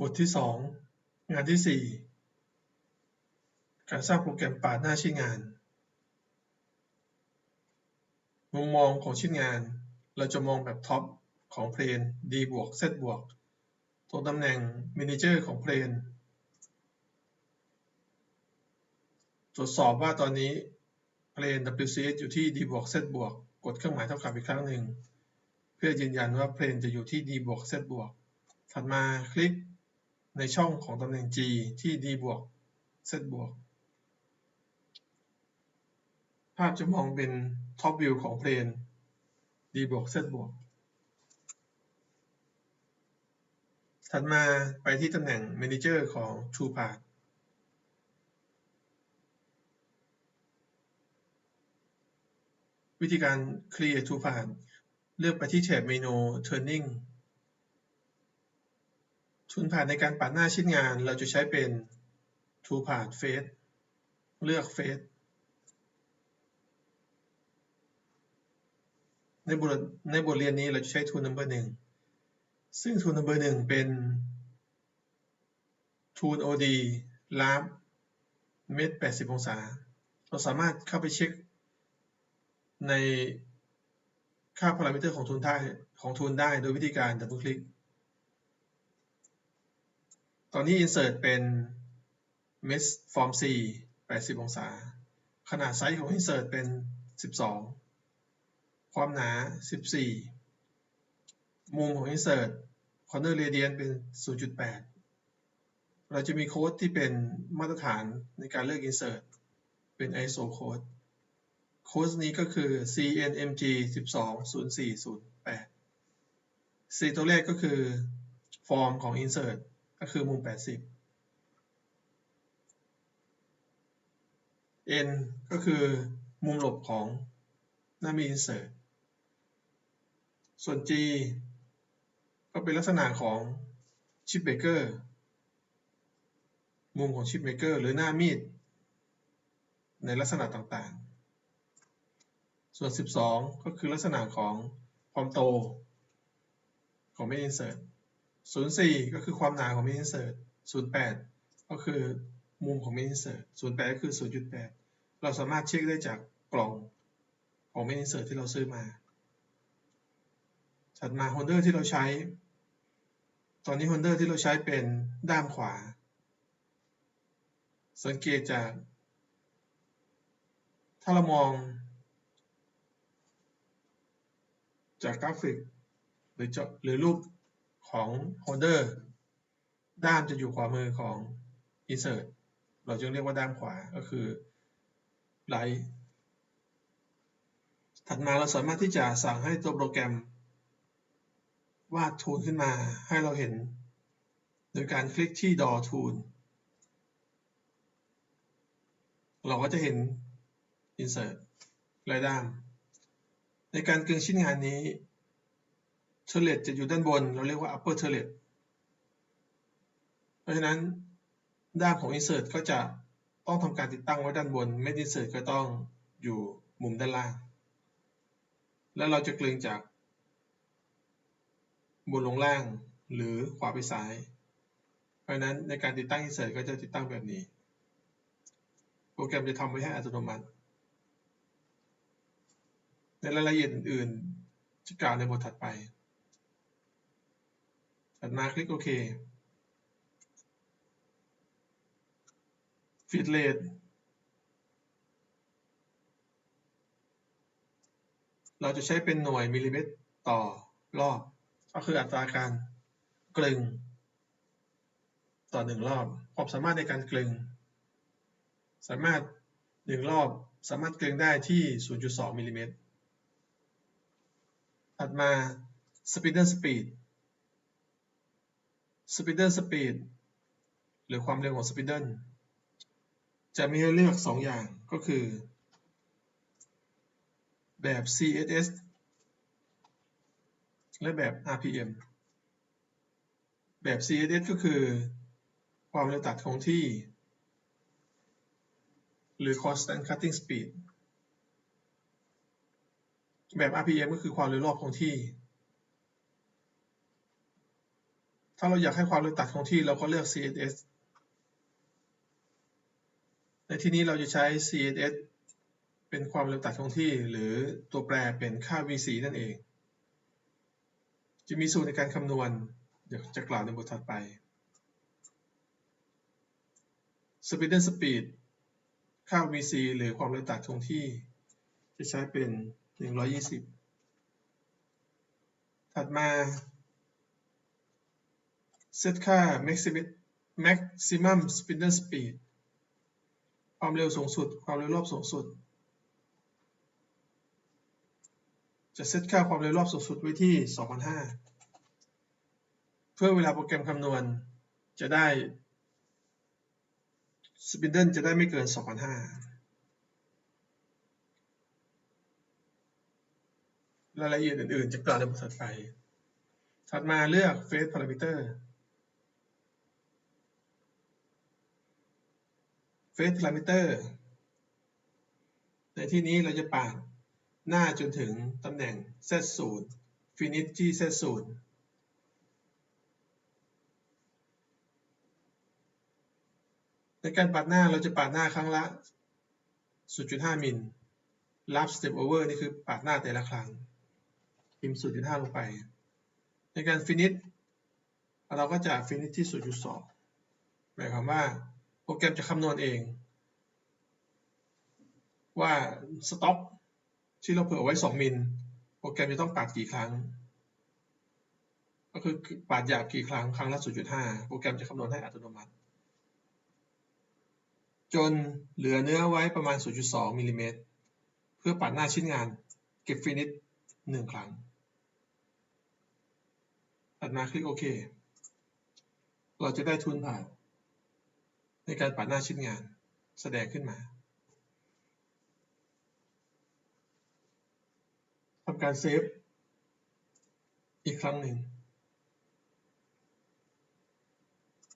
บทที่สองงานที่สี่การสร้างโปรแกรมปาดหน้าชิ้นงาน มุมมองของชิ้นงาน เราจะมองแบบท็อปของเพลน D บวก Z บวกตรงตำแหน่ง Manager ของเพลน ตรวจสอบว่าตอนนี้เพลน WCS อยู่ที่ D บวก Z บวกกดเครื่องหมายเท่ากับอีกครั้งหนึ่ง เพื่อยืนยันว่าเพลนจะอยู่ที่ D บวก Z บวกถัดมาคลิก ในช่องของตำแหน่ง G ที่ D บวก Z บวก ภาพจะมองเป็นท็อปวิวของเพลน D บวก Z บวก ถัดมาไปที่ตำแหน่ง Manager ของ TruePath วิธีการ Create TruePath เลือกไปที่แถบเมนู Turning ทุนผ่านในการปัดหน้าชิ้นงานเราจะใช้เป็น TruePath Face เลือก Face ในบทในบทเรียนนี้เราจะใช้ Tool Number 1 ซึ่ง Tool Number 1 เป็น Tool OD ลาบเมตร80 องศา เราสามารถเข้าไปเช็คในค่าพารามิเตอร์ของทุนได้ของทุนได้โดยวิธีการดับเบิลคลิก ตอนนี้ insert เป็น mesh form 4 80 องศา ขนาดไซส์ของ insert เป็น 12 ความหนา 14 มุมของ insert corner radius เป็น 0.8 เราจะมีโค้ดที่เป็นมาตรฐานในการเลือก insert เป็น ISO code โค้ดนี้ก็คือ CNMG 120408 C ตัวแรกก็คือ ฟอร์มของ insert ก็คือมุม 80 N ก็คือมุมหลบของหน้ามี insert ส่วน G ก็เป็นลักษณะของ chip maker มุมของ chip maker หรือหน้ามีด ในลักษณะต่างๆ ส่วน 12 ก็คือลักษณะของความโตของ main insert 04ก็คือความหนาของ main insert 08ก็คือมุมของ main insert 08ก็คือ0.8เราสามารถเช็คได้จากกล่องของ main insert ที่เราซื้อมา ถัดมา holder ที่เราใช้ ตอนนี้ holder ที่เราใช้เป็นด้านขวา สังเกตจาก ถ้าเรามอง จากกราฟิก หรือหรือรูป ของโฮลเดอร์ด้ามจะอยู่ขวามือของ insert เราจึงเรียกว่าด้ามขวาก็คือไลท์ถัดมาเราสามารถที่จะสั่งให้ตัวโปรแกรม วาดทูลขึ้นมาให้เราเห็น โดยการคลิกที่ Draw Tool เราก็จะเห็น Insert ลายด้าม ในการกึงชิ้นงานนี้ เทเลตจะอยู่ด้านบน เราเรียกว่า upper turret เพราะฉะนั้นด้านของ insert ก็จะต้องทำการติดตั้งไว้ด้านบน ไม่ insert ก็ต้องอยู่มุมด้านล่าง แล้วเราจะกลึงจากบนลงล่างหรือขวาไปซ้าย เพราะฉะนั้นในการติดตั้ง insert ก็จะติดตั้งแบบนี้ โปรแกรมจะทำไว้ให้อัตโนมัติ ในรายละเอียดอื่นๆ จะกล่าวในบทถัดไป ถัดมาคลิกโอเคฟีดเลทเราจะใช้เป็นหน่วยมิลลิเมตรต่อรอบ ก็คืออัตราการกลึง ต่อหนึ่งรอบความสามารถในการกลึง สามารถหนึ่งรอบสามารถกลึงได้ที่ 0.2มิลลิเมตรถัดมา Spinner Speed Spindle Speed หรือความเร็วของ Spindle จะมีให้เลือก 2 อย่างก็คือ แบบ CSS และแบบ RPM แบบ CSS ก็คือความเร็วตัดคงที่ หรือ Constant Cutting Speed แบบ RPM ก็คือความเร็วรอบคงที่ ถ้าเราอยากให้ความเร็วตัดคงที่เราก็เลือก CSS ในที่นี้เราจะใช้ CSS เป็นความเร็วตัดคงที่ หรือตัวแปรเป็นค่า VC นั่นเอง จะมีสูตรในการคำนวณ เดี๋ยวจะกล่าวในบทถัดไป Spindle Speed ค่า VC หรือความเร็วตัดคงที่ จะใช้เป็น 120 ถัดมา เซตค่า maximum spindle speed ความเร็วสูงสุด ความเร็วรอบสูงสุด จะเซตค่าความเร็วรอบสูงสุดไว้ที่2,500เพื่อเวลาโปรแกรมคำนวณจะได้ spindle จะได้ไม่เกิน2,500รายละเอียดอื่นๆ จะกล่าวในบทถัดไป ถัดมาเลือก Phase Parameter Phase Parameter ในที่นี้เราจะปาดหน้าจนถึงตำแหน่ง Z0 Finish ที่ Z0 ในการปาดหน้าเราจะปาดหน้าครั้งละ 0.5 มิลรับ Step Over นี่คือปาดหน้าแต่ละครั้ง พิมพ์ 0.5 ลงไป ในการ Finish เราก็จะ Finish ที่ 0.2 หมายความว่า โปรแกรมจะคำนวณเอง ว่า Stop ที่เราเผื่อไว้ 2 มิล โปรแกรมจะต้องปาดกี่ครั้ง ก็คือปาดหยาบกี่ครั้ง ครั้งละ 0.5 โปรแกรมจะคำนวณให้อัตโนมัติ จนเหลือเนื้อไว้ประมาณ 0.2มิลลิเมตร เพื่อปาดหน้าชิ้นงาน เก็บ Finish 1ครั้งถัดมาคลิกโอเค เราจะได้ทุนผ่าน ในการปาดหน้าชิ้นงานแสดงขึ้นมาทำการเซฟอีกครั้งหนึ่ง